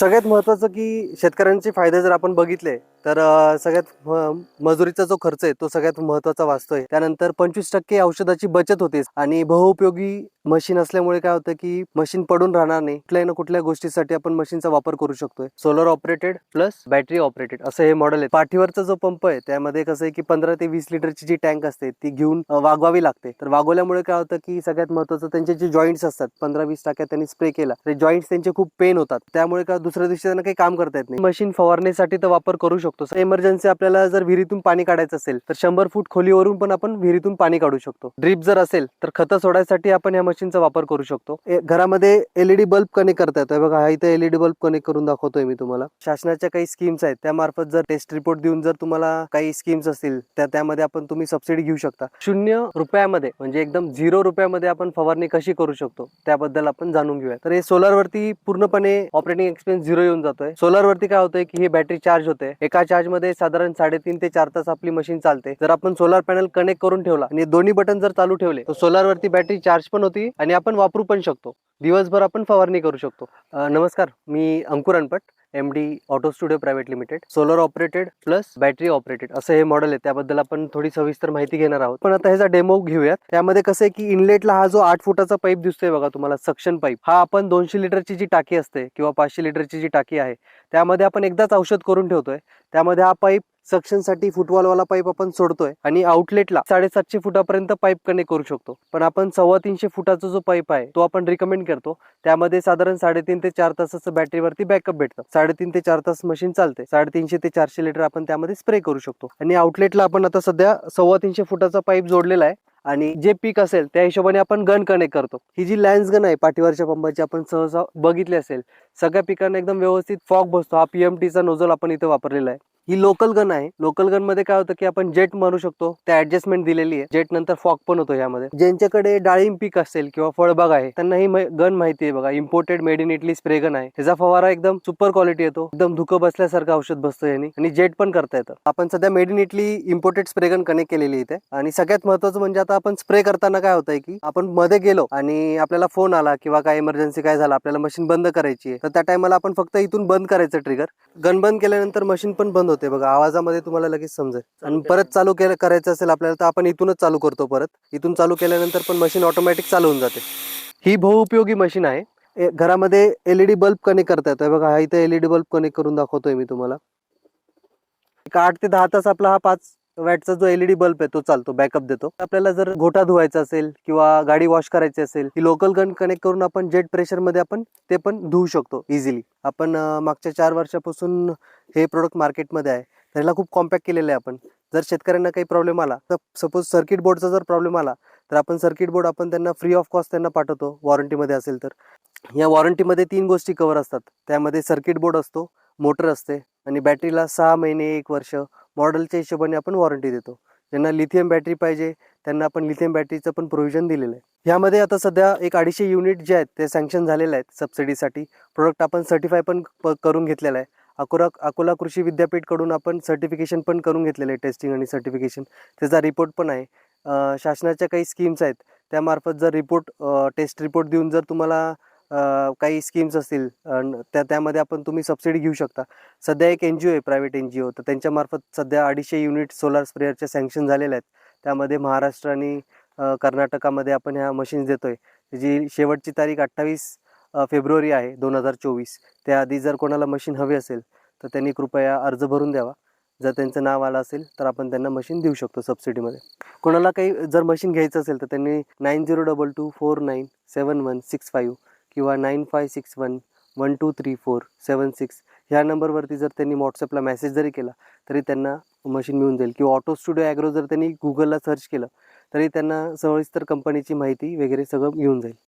सगळ्यात महत्त्वाचं की शेतकऱ्यांचे फायदे जर आपण बघितले तर सगळ्यात म- मजुरीचा जो खर्च आहे तो सगळ्यात महत्त्वाचा वाचतोय. त्यानंतर पंचवीस टक्के औषधाची बचत होते. आणि बहुउपयोगी मशीन असल्यामुळे काय होतं की मशीन पडून राहणार नाही. कुठल्याही ना कुठल्या गोष्टीसाठी आपण मशीनचा वापर करू शकतोय. Solar operated plus battery operated असं हे मॉडेल आहे. पाठीवरचा जो पंप आहे त्यामध्ये कसं आहे की पंधरा ते वीस लिटरची जी टँक असते ती घेऊन वागवावी लागते. तर वागवल्यामुळे काय होतं की सगळ्यात महत्त्वाचं त्यांचे जे जॉईंट्स असतात पंधरा वीस टाक्यात त्यांनी स्प्रे केला. तर जॉईंट्स त्यांचे खूप पेन होतात. त्यामुळे काय दुसऱ्या दिवशी त्यांना काही काम करता येत नाही. मशीन फवारणीसाठी तर वापर करू शकतो. इमर्जन्सी आपल्याला जर विहिरीतून पाणी काढायचं असेल तर शंभर फूट खोलीवरून पण आपण विहिरीतून पाणी काढू शकतो. ड्रीप जर असेल तर खतं सोडायसाठी आपण या मशीनचा वापर करू शकतो. ए- घरामध्ये एलईडी बल्ब कनेक्ट करता येतोय. बघा हा इथे एलईडी बल्ब कनेक्ट करून दाखवतोय मी तुम्हाला. शासनाच्या काही स्कीम्स आहेत त्यामार्फत जर टेस्ट रिपोर्ट देऊन जर तुम्हाला काही स्कीम्स असतील त्या त्यामध्ये आपण तुम्ही सबसिडी घेऊ शकता. शून्य रुपयामध्ये म्हणजे एकदम झिरो रुपयामध्ये आपण फवारणी कशी करू शकतो त्याबद्दल आपण जाणून घेऊया. तर हे सोलारवरती पूर्णपणे ऑपरेटिंग एक्सपेन्स झिरो येऊन जातोय. सोलर वरती काय होतंय की ही बॅटरी चार्ज होते एका चार्जमध्ये साधारण साडेतीन ते चार तास आपली मशीन चालते. जर आपण सोलर पॅनल कनेक्ट करून ठेवला आणि दोन्ही बटन जर चालू ठेवले तर सोलर वरती बॅटरी चार्ज पण होती आणि आपण वापरू पण शकतो. दिवसभर आपण फवारणी करू शकतो. नमस्कार मी Ankur Anpat. M D auto studio private limited solar operated plus battery operated असं हे मॉडेल आहे. त्याबद्दल आपण थोडी सविस्तर माहिती घेणार आहोत. पण आता ह्याचा डेमो घेऊयात. त्यामध्ये कसं आहे की इनलेटला हा जो आठ फुटाचा पाईप दिसतोय बघा तुम्हाला सक्शन पाईप हा आपण दोनशे लिटरची जी टाकी असते किंवा पाचशे लिटरची जी टाकी आहे त्यामध्ये आपण एकदाच औषध करून ठेवतोय. त्यामध्ये हा पाईप सक्शनसाठी फुटबॉलवाला पाईप आपण सोडतोय आणि आउटलेटला साडेसातशे फुटापर्यंत पाईप कनेक्ट करू शकतो. पण आपण सव्वा तीनशे फुटाचा जो पाईप आहे तो आपण रिकमेंड करतो. त्यामध्ये साधारण साडेतीन ते चार तासाचं बॅटरीवरती बॅकअप भेटतं. साडेतीन ते चार तास मशीन चालते साडेतीनशे ते चारशे लिटर आपण त्यामध्ये स्प्रे करू शकतो. आणि आउटलेटला आपण आता सध्या सव्वा तीनशे फुटाचा पाईप जोडलेला आहे. आणि जे पीक असेल त्या हिशोबाने आपण गन कनेक्ट करतो. ही जी लॅन्स गन आहे पाठीवरच्या पंपाची आपण सहसा बघितली असेल सगळ्या पिकांना एकदम व्यवस्थित फॉग बसतो. हा पीएमटीचा नोझल आपण इथे वापरलेला आहे. ही लोकल गन आहे. लोकल गनमध्ये काय होतं की आपण जेट मारू शकतो. त्या ऍडजस्टमेंट दिलेली आहे. जेट नंतर फॉक पण होतो यामध्ये. ज्यांच्याकडे डाळिंब पीक असेल किंवा फळबाग आहे त्यांना ही गन माहिती आहे बघा. Imported made in Italy spray gun आहे. त्याचा फवारा एकदम सुपर क्वालिटी येतो. एकदम धुकं बसल्यासारखं औषध बसतं यांनी. आणि जेट पण करता येतं. आपण सध्या made in Italy imported spray gun connect केलेली इथे. आणि सगळ्यात महत्वाचं म्हणजे आता आपण स्प्रे करताना काय होतंय की आपण मध्ये गेलो आणि आपल्याला फोन आला किंवा काय इमर्जन्सी काय झालं आपल्याला मशीन बंद करायची आहे. तर त्या टायमाला आपण फक्त इथून बंद करायचं ट्रिगर गन बंद केल्यानंतर मशीन पण बंद होते बघा आवाजामध्ये तुम्हाला लगेच समजेल. आणि परत चालू केलं करायचं असेल आपल्याला तर आपण इथूनच चालू करतो परत. इथून चालू केल्यानंतर पण मशीन ऑटोमॅटिक चालू होऊन जाते. ही बहुउपयोगी मशीन आहे. घरामध्ये एलईडी बल्ब कनेक्ट करता येतोय बघा हा इथे एलईडी बल्ब कनेक्ट करून दाखवतोय मी तुम्हाला. एक आठ ते दहा तास आपला हा पाच वॅटचा जो एलईडी बल्ब आहे तो चालतो बॅकअप देतो. आपल्याला जर घोटा धुवायचा असेल किंवा गाडी वॉश करायची असेल ही लोकल गन कनेक्ट करून आपण जेट प्रेशरमध्ये आपण ते पण धुवू शकतो इझिली आपण मागच्या चार वर्षापासून हे प्रोडक्ट मार्केटमध्ये आहे. त्याला खूप कॉम्पॅक्ट केलेलं आहे आपण. जर शेतकऱ्यांना काही प्रॉब्लेम आला तर सपोज सर्किट बोर्डचा जर प्रॉब्लेम आला तर आपण सर्किट बोर्ड आपण त्यांना फ्री ऑफ कॉस्ट त्यांना पाठवतो वॉरंटीमध्ये असेल तर. या वॉरंटीमध्ये तीन गोष्टी कवर असतात. त्यामध्ये सर्किट बोर्ड असतो मोटर असते आणि बॅटरीला सहा महिने एक वर्ष. मॉडेलच्या हिशोबाने आपण वॉरंटी देतो. ज्यांना लिथियम बॅटरी पाहिजे त्यांना आपण लिथियम बॅटरीचं पण प्रोव्हिजन दिलेलं आहे. यामध्ये आता सध्या एक अडीचशे युनिट जे आहेत ते सँक्शन झालेले आहेत सबसिडीसाठी प्रोडक्ट आपण सर्टिफाय पण प- करून घेतलेलं आहे. अकोला अकोला कृषी विद्यापीठकडून आपण सर्टिफिकेशन पण करून घेतलेलं आहे टेस्टिंग आणि सर्टिफिकेशन त्याचा रिपोर्ट पण आहे. शासनाच्या काही स्कीम्स आहेत त्यामार्फत जर रिपोर्ट टेस्ट रिपोर्ट देऊन जर तुम्हाला काही स्कीम्स असतील त्या त्यामध्ये आपण तुम्ही सबसिडी घेऊ शकता. सध्या एक एन जी ओ आहे प्रायव्हेट एन जी ओ तर त्यांच्यामार्फत सध्या अडीचशे युनिट सोलार स्प्रेअरच्या सँक्शन झालेल्या आहेत. त्यामध्ये महाराष्ट्र आणि कर्नाटकामध्ये आपण ह्या मशीन्स देतो आहे जी शेवटची तारीख अठ्ठावीस फेब्रुवारी आहे दोन हजार चोवीस. त्याआधी जर कोणाला मशीन हवी असेल तर त्यांनी कृपया अर्ज भरून द्यावा. जर त्यांचं नाव आलं असेल तर आपण त्यांना मशीन देऊ शकतो सबसिडीमध्ये कोणाला काही जर मशीन घ्यायचं असेल तर त्यांनी nine zero double two four nine seven one six five किंवा nine five six one one two three four seven six ह्या नंबरवरती जर त्यांनी व्हॉट्सअपला मेसेज जरी केला तरी त्यांना मशीन मिळून जाईल. किंवा ऑटो स्टुडिओ ॲग्रो जर त्यांनी गुगलला सर्च केलं तरी त्यांना सविस्तर कंपनीची माहिती वगैरे सगळं मिळून जाईल.